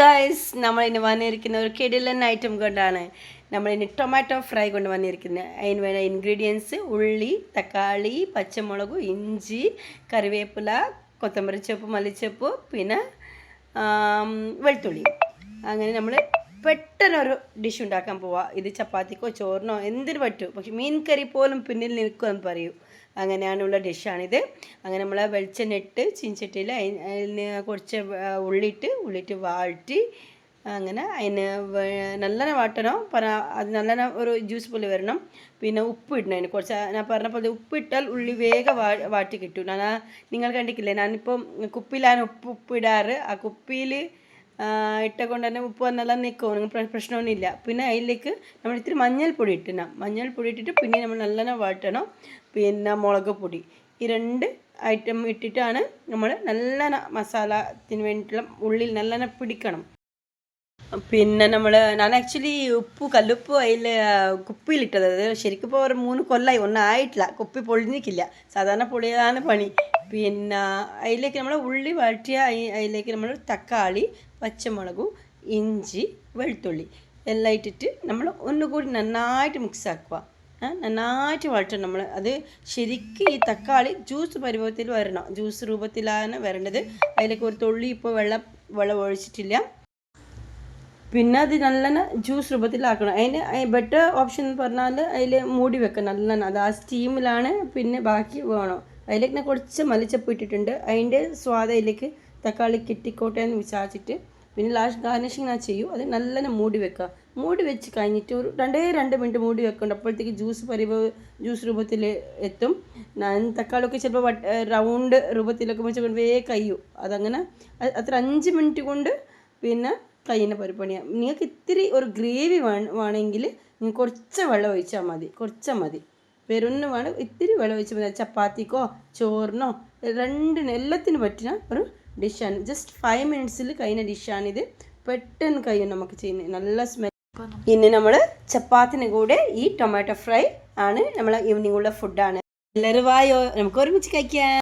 Guys നമ്മൾ ഇന്ന് വന്നിരിക്കുന്ന ഒരു കിടിലൻ ഐറ്റം കൊണ്ടാണ് നമ്മൾ ഇനി ടൊമാറ്റോ ഫ്രൈ കൊണ്ട് വന്നിരിക്കുന്നത്. അതിന് വേണ്ട ഇൻഗ്രീഡിയൻസ് ഉള്ളി തക്കാളി പച്ചമുളക് ഇഞ്ചി കറിവേപ്പില കൊത്തമ്പരി ചപ്പ് മല്ലിച്ചപ്പ് പിന്നെ വെളുത്തുള്ളി. അങ്ങനെ നമ്മൾ പെട്ടെന്നൊരു ഡിഷ് ഉണ്ടാക്കാൻ പോവാം. ഇത് ചപ്പാത്തിക്കോ ചോറിനോ എന്തിനു പറ്റും. പക്ഷെ മീൻ കറി പോലും പിന്നിൽ നിൽക്കുമെന്ന് പറയൂ. അങ്ങനെയാണുള്ള ഡിഷാണിത് അങ്ങനെ നമ്മൾ വെളിച്ചെണ്ണ ഇട്ട് ചീഞ്ചട്ടിയിൽ അതിന് കുറച്ച് ഉള്ളിട്ട് ഉള്ളിട്ട് വാട്ടി അങ്ങനെ അതിന് നല്ലെണ്ണ വാട്ടണം. പറ അത് നല്ലെണ്ണ ഒരു ജ്യൂസ് പോലെ വരണം. പിന്നെ ഉപ്പ് ഇടണം അതിന്. കുറച്ച് ഞാൻ പറഞ്ഞ പോലെ ഉപ്പിട്ടാൽ ഉള്ളി വേഗം വാ വാട്ടി കിട്ടും. ഞാൻ നിങ്ങൾ കണ്ടിട്ടില്ലേ? ഞാനിപ്പം കുപ്പിയിലാണ് ഉപ്പ് ഉപ്പ് ഇടാറ്. ആ കുപ്പിയിൽ ഇട്ട കൊണ്ട് തന്നെ ഉപ്പ് വന്നെല്ലാം നിൽക്കും നിങ്ങൾ പ്രശ്നമൊന്നുമില്ല. പിന്നെ അതിലേക്ക് നമ്മൾ ഇത്തിരി മഞ്ഞൾപ്പൊടി ഇട്ടണം മഞ്ഞൾപ്പൊടി ഇട്ടിട്ട് പിന്നെ നമ്മൾ നല്ലോണം വാട്ടണം പിന്നെ മുളക് പൊടി. ഈ രണ്ട് ഐറ്റം ഇട്ടിട്ടാണ് നമ്മൾ നല്ലോണം മസാലത്തിന് വേണ്ടിയിട്ടുള്ള ഉള്ളിൽ നല്ലോണം പിടിക്കണം. പിന്നെ നമ്മൾ ഞാൻ ആക്ച്വലി ഉപ്പ് കല്ലുപ്പ് അതിൽ കുപ്പിയിലിട്ടത്. അത് ശരിക്കും ഇപ്പോൾ ഒരു മൂന്ന് കൊല്ലമായി ഒന്നും ആയിട്ടില്ല. കുപ്പി പൊളിഞ്ഞിക്കില്ല സാധാരണ പൊളിയതാണ് പണി. പിന്നെ അതിലേക്ക് നമ്മൾ ഉള്ളി വഴറ്റിയ അതിലേക്ക് നമ്മൾ തക്കാളി പച്ചമുളകും ഇഞ്ചി വെളുത്തുള്ളി എല്ലാം ഇട്ടിട്ട് നമ്മൾ ഒന്നുകൂടി നന്നായിട്ട് മിക്സ് ആക്കുക. നന്നായിട്ട് വഴറ്റണം നമ്മൾ അത് ശരിക്കും ഈ തക്കാളി ജ്യൂസ് പരുവത്തിൽ വരണം. ജ്യൂസ് രൂപത്തിലാണ് വരേണ്ടത്. അതിലേക്ക് ഒരു തുള്ളി ഇപ്പോൾ വെള്ളം വെള്ളം ഒഴിച്ചിട്ടില്ല. പിന്നെ അത് നല്ലോണം ജ്യൂസ് രൂപത്തിലാക്കണം. അതിന് ബെറ്റർ ഓപ്ഷൻ എന്ന് പറഞ്ഞാൽ അതിൽ മൂടി വെക്കണം നല്ലോണം അത് ആ സ്റ്റീമിലാണ് പിന്നെ ബാക്കി വേണം. അതിലേക്ക് ഞാൻ കുറച്ച് മലിച്ചപ്പ് ഇട്ടിട്ടുണ്ട്. അതിന്റെ സ്വാദ് അതിലേക്ക് തക്കാളി കിട്ടിക്കോട്ടെ എന്ന് വിചാരിച്ചിട്ട് പിന്നെ ലാസ്റ്റ് ഗാർണിഷിങ് ഞാൻ ചെയ്യും. അത് നല്ലോണം മൂടി വെക്കുക. മൂടി വെച്ച് കഴിഞ്ഞിട്ട് ഒരു രണ്ടേ രണ്ട് മിനിറ്റ് മൂടി വെക്കുന്നുണ്ട് അപ്പോഴത്തേക്ക് ജ്യൂസ് പരിവ് ജ്യൂസ് രൂപത്തിൽ എത്തും. ഞാൻ തക്കാളിയൊക്കെ ചിലപ്പോൾ റൗണ്ട് രൂപത്തിലൊക്കെ വെച്ച് വേഗം കഴിയും. അതങ്ങനെ അത്ര അഞ്ച് മിനിറ്റ് കൊണ്ട് പിന്നെ കയ്യിന്റെ പരിപ്പണിയാണ് നിങ്ങൾക്ക് ഇത്തിരി ഒരു ഗ്രേവി വേണമെങ്കിൽ നിങ്ങൾ കുറച്ച് വെള്ളം ഒഴിച്ചാൽ മതി. കുറച്ച് മതി. വെറുന്ന് വേണം ഇത്തിരി വെള്ളം ഒഴിച്ചാൽ മതി. ചപ്പാത്തിക്കോ ചോറിനോ രണ്ടിനും എല്ലാത്തിനും പറ്റുന്ന ഒരു ഡിഷാണ്. ജസ്റ്റ് ഫൈവ് മിനിറ്റ്സിൽ കഴിയുന്ന ഡിഷാണിത് പെട്ടെന്ന് കഴിയും നമുക്ക് ചെയ്യുന്നത് നല്ല സ്മെൽ ഇനി നമ്മൾ ചപ്പാത്തിന് കൂടെ ഈ ടൊമാറ്റോ ഫ്രൈ ആണ് നമ്മളെ ഈവനിങ്ങുള്ള ഫുഡാണ് എല്ലാവരും വായോ? നമുക്ക് ഒരുമിച്ച് കഴിക്കാം.